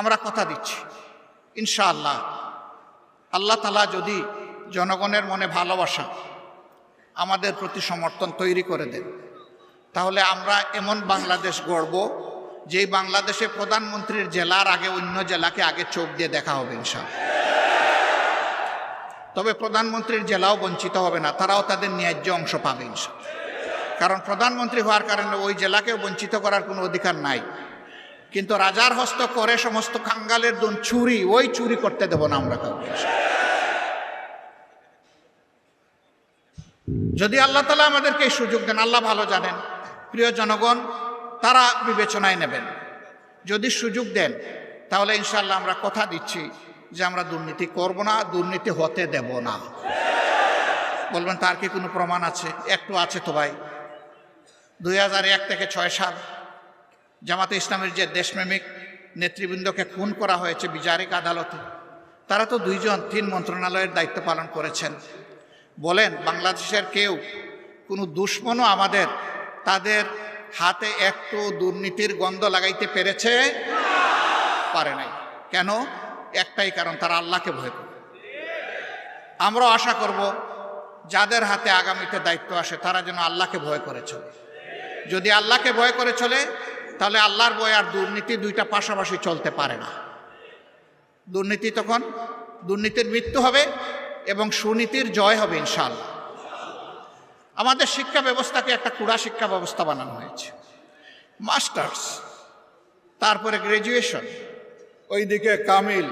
আমরা কথা দিচ্ছি। ইনশাআল্লাহ। আল্লাহ তালা যদি জনগণের মনে ভালোবাসা আমাদের প্রতি সমর্থন তৈরি করে দেন, তাহলে আমরা এমন বাংলাদেশ গড়ব যেই বাংলাদেশে প্রধানমন্ত্রীর জেলার আগে অন্য জেলাকে আগে চোখ দিয়ে দেখা হবে ইনশাআল্লাহ। তবে প্রধানমন্ত্রীর জেলাও বঞ্চিত হবে না, তারাও তাদের ন্যায্য অংশ পাবে ইনশাআল্লাহ। কারণ প্রধানমন্ত্রী হওয়ার কারণে ওই জেলাকেও বঞ্চিত করার কোনো অধিকার নাই। কিন্তু রাজার হস্ত করে সমস্ত খাঙ্গালের দুন চুরি, ওই চুরি করতে দেব না আমরা কাউকে। যদি আল্লাহ তালা আমাদেরকে এই সুযোগ দেন, আল্লাহ ভালো জানেন। প্রিয় জনগণ, তারা বিবেচনায় নেবেন। যদি সুযোগ দেন, তাহলে ইনশাল্লাহ আমরা কথা দিচ্ছি যে আমরা দুর্নীতি করব না, দুর্নীতি হতে দেব না। বলবেন, তার কি কোনো প্রমাণ আছে? একটু আছে তো ভাই। দুই হাজার এক থেকে ছয় সাল। জামাতে ইসলামের যে দেশপ্রেমিক নেতৃবৃন্দকে খুন করা হয়েছে বিচারিক আদালতে, তারা তো দুইজন, তিন মন্ত্রণালয়ের দায়িত্ব পালন করেছেন। বলেন, বাংলাদেশের কেউ, কোনো দুশ্মনও আমাদের, তাদের হাতে একটু দুর্নীতির গন্ধ লাগাইতে পেরেছে? পারে নাই। কেন? একটাই কারণ, তারা আল্লাহকে ভয় করে। আমরাও আশা করব, যাদের হাতে আগামীতে দায়িত্ব আসে, তারা যেন আল্লাহকে ভয় করে চলে। যদি আল্লাহকে ভয় করে চলে তাহলে আল্লাহর ভয় আর দুর্নীতি দুইটা পাশাপাশি চলতে পারে না। দুর্নীতি তখন, দুর্নীতির মৃত্যু হবে এবং সুনীতির জয় হবে ইনশাআল্লাহ। আমাদের শিক্ষা ব্যবস্থাকে একটা কুড়া শিক্ষা ব্যবস্থা বানানো হয়েছে। মাস্টার্স, তারপরে গ্র্যাজুয়েশন ওইদিকে কামিল,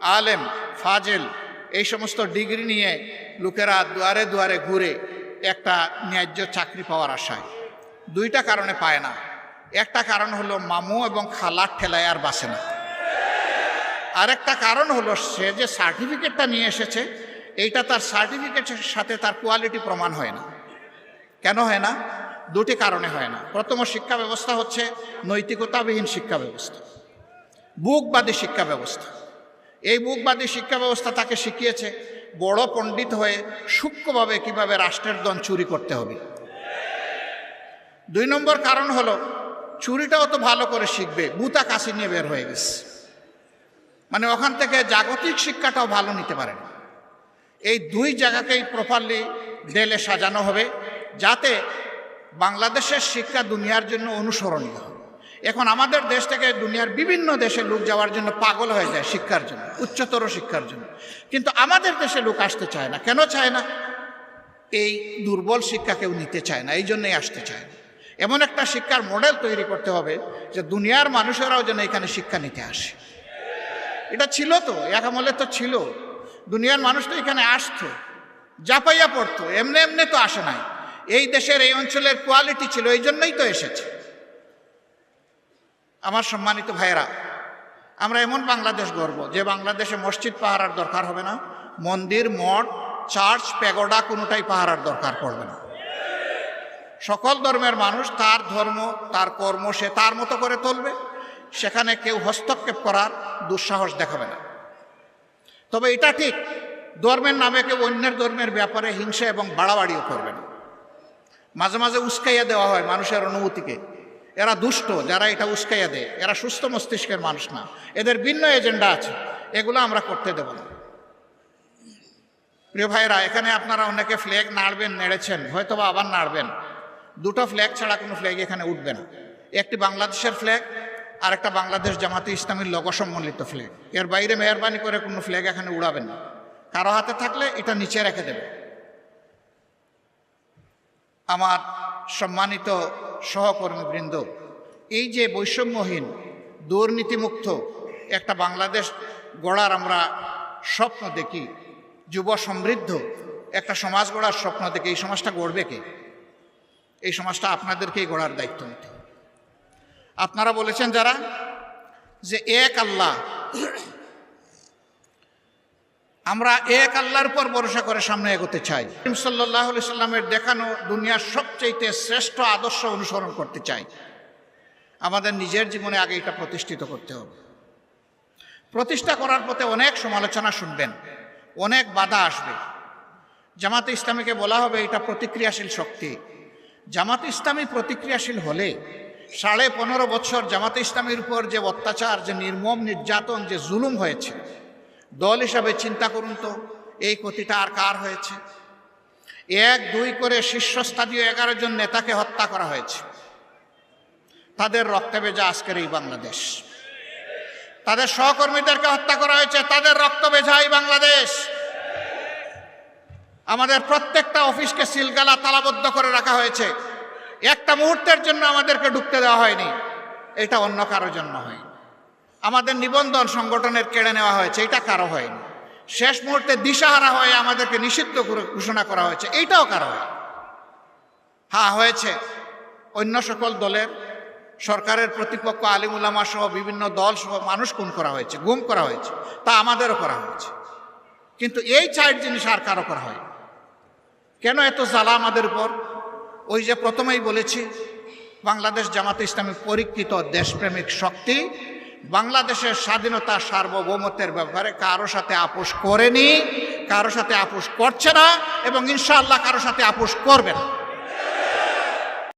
আলেম, ফাজেল, এই সমস্ত ডিগ্রি নিয়ে লোকেরা দুয়ারে দুয়ারে ঘুরে একটা ন্যায্য চাকরি পাওয়ার আশায়। দুইটা কারণে পায় না। একটা কারণ হলো মামু এবং খালার ঠেলায় আর বাসে না। আরেকটা কারণ হলো সে যে সার্টিফিকেটটা নিয়ে এসেছে, এইটা তার সার্টিফিকেটের সাথে তার কোয়ালিটি প্রমাণ হয় না। কেন হয় না? দুটি কারণে হয় না। প্রথম শিক্ষা ব্যবস্থা হচ্ছে নৈতিকতাবিহীন শিক্ষা ব্যবস্থা, বুকবাদী শিক্ষা ব্যবস্থা। এই বুকবাদী শিক্ষা ব্যবস্থা তাকে শিখিয়েছে বড় পণ্ডিত হয়ে সূক্ষ্মভাবে কীভাবে রাষ্ট্রের দন চুরি করতে হবে। দুই নম্বর কারণ হলো চুরিটাও তো ভালো করে শিখবে বুতা কাশি নিয়ে বের হয়ে গেছে। মানে ওখান থেকে জাগতিক শিক্ষাটাও ভালো নিতে পারে না। এই দুই জায়গাকেই প্রপারলি ডেলে সাজানো হবে, যাতে বাংলাদেশের শিক্ষা দুনিয়ার জন্য অনুসরণীয় হবে এখন আমাদের দেশ থেকে দুনিয়ার বিভিন্ন দেশে লোক যাওয়ার জন্য পাগল হয়ে যায় শিক্ষার জন্য, উচ্চতর শিক্ষার জন্য। কিন্তু আমাদের দেশে লোক আসতে চায় না। কেন চায় না? এই দুর্বল শিক্ষা কেউ নিতে চায় না, এই জন্যই আসতে চায় না। এমন একটা শিক্ষার মডেল তৈরি করতে হবে যে দুনিয়ার মানুষেরাও যেন এখানে শিক্ষা নিতে আসে। এটা ছিল তো, এক আমলে তো ছিল। দুনিয়ার মানুষ তো এখানে আসতো, জাপাইয়া পড়তো, এমনি এমনি তো আসে নাই। এই দেশের এই অঞ্চলের কোয়ালিটি ছিল, এই জন্যই তো এসেছে। আমার সম্মানিত ভাইয়েরা, আমরা এমন বাংলাদেশ গর্ব যে বাংলাদেশে মসজিদ পাহারার দরকার হবে না, মন্দির, মঠ চার্চ প্যাগোডা কোনোটাই পাহারার দরকার পড়বে না। সকল ধর্মের মানুষ তার ধর্ম, তার কর্ম সে তার মতো করে তুলবে সেখানে কেউ হস্তক্ষেপ করার দুঃসাহস দেখাবে না। তবে এটা ঠিক, ধর্মের নামে কেউ অন্যের ধর্মের ব্যাপারে হিংসা এবং বাড়াবাড়িও করবে না। মাঝে মাঝে উস্কাইয়া দেওয়া হয় মানুষের অনুভূতিকে। এরা দুষ্ট, যারা এটা উস্কাইয়া দেয়। এরা সুস্থ মস্তিষ্কের মানুষ না। এদের ভিন্ন এজেন্ডা আছে। এগুলো আমরা করতে দেব না। প্রিয় ভাইরা এখানে আপনারা অনেকে ফ্ল্যাগ নাড়বেন, নেড়েছেন। হয়তো বা আবার নাড়বেন। দুটো ফ্ল্যাগ ছাড়া কোনো ফ্ল্যাগ এখানে উঠবে না। একটি বাংলাদেশের ফ্ল্যাগ আর একটা বাংলাদেশ জামাতে ইসলামীর লগ সম্বলিত ফ্ল্যাগ এর বাইরে মেহরবানি করে কোনো ফ্ল্যাগ এখানে উড়াবেন না। কারও হাতে থাকলে এটা নিচে রেখে দেবে। আমার সম্মানিত সহকর্মীবৃন্দ, এই যে বৈষম্যহীন, দুর্নীতিমুক্ত একটা বাংলাদেশ গড়ার আমরা স্বপ্ন দেখি, যুব সমৃদ্ধ একটা সমাজ গড়ার স্বপ্ন দেখি এই সমাজটা গড়বে কে? এই সমাজটা আপনাদেরকেই গড়ার দায়িত্ব নিতে আপনারা বলেছেন যারা, যে এক আল্লাহ, আমরা এক আল্লাহর পর ভরসা করে সামনে এগোতে চাই। সাল্লাহ সাল্লামের দেখানো দুনিয়ার সবচেয়ে শ্রেষ্ঠ আদর্শ অনুসরণ করতে চাই। আমাদের নিজের জীবনে আগে এটা প্রতিষ্ঠিত করতে হবে। প্রতিষ্ঠা করার পথে অনেক সমালোচনা শুনবেন, অনেক বাধা আসবে। জামাতে ইসলামীকে বলা হবে এটা প্রতিক্রিয়াশীল শক্তি। জামাত ইসলামী প্রতিক্রিয়াশীল হলে সাড়ে পনেরো বছর জামাতে ইসলামের উপর যে অত্যাচার, যে নির্মম নির্যাতন, যে জুলুম হয়েছে, দল হিসাবে চিন্তা করুন তো, এই ক্ষতিটা আর কার হয়েছে? এক, দুই করে শীর্ষস্থানীয় এগারো জন নেতাকে হত্যা করা হয়েছে। তাদের রক্তে ভেজা আজকের এই বাংলাদেশ। তাদের সহকর্মীদেরকে হত্যা করা হয়েছে, তাদের রক্ত ভেজা এই বাংলাদেশ। আমাদের প্রত্যেকটা অফিসকে সিলগালা তালাবদ্ধ করে রাখা হয়েছে। একটা মুহূর্তের জন্য আমাদেরকে ঢুকতে দেওয়া হয়নি। এটা অন্য কারোর জন্য হয়নি। আমাদের নিবন্ধন সংগঠনের কেড়ে নেওয়া হয়েছে, এটা কারও হয়নি। শেষ মুহূর্তে দিশাহারা হয়ে আমাদেরকে নিষিদ্ধ ঘোষণা করা হয়েছে এইটাও কারও হয় হ্যাঁ হয়েছে। অন্য সকল দলের সরকারের প্রতিপক্ষ আলিমুলামা সহ বিভিন্ন দল সহ মানুষ খুন করা হয়েছে, গুম করা হয়েছে। তা আমাদেরও করা হয়েছে। কিন্তু এই চার জিনিস আর কারও করা হয় কেন এত জ্বালা আমাদের উপর? ওই যে প্রথমেই বলেছি, বাংলাদেশ জামাতে ইসলামী পরীক্ষিত দেশপ্রেমিক শক্তি বাংলাদেশের স্বাধীনতা সার্বভৌমত্বের ব্যাপারে কারও সাথে আপোষ করেনি, কারও সাথে আপোষ করছে না এবং ইনশাআল্লাহ কারও সাথে আপোষ করবে না।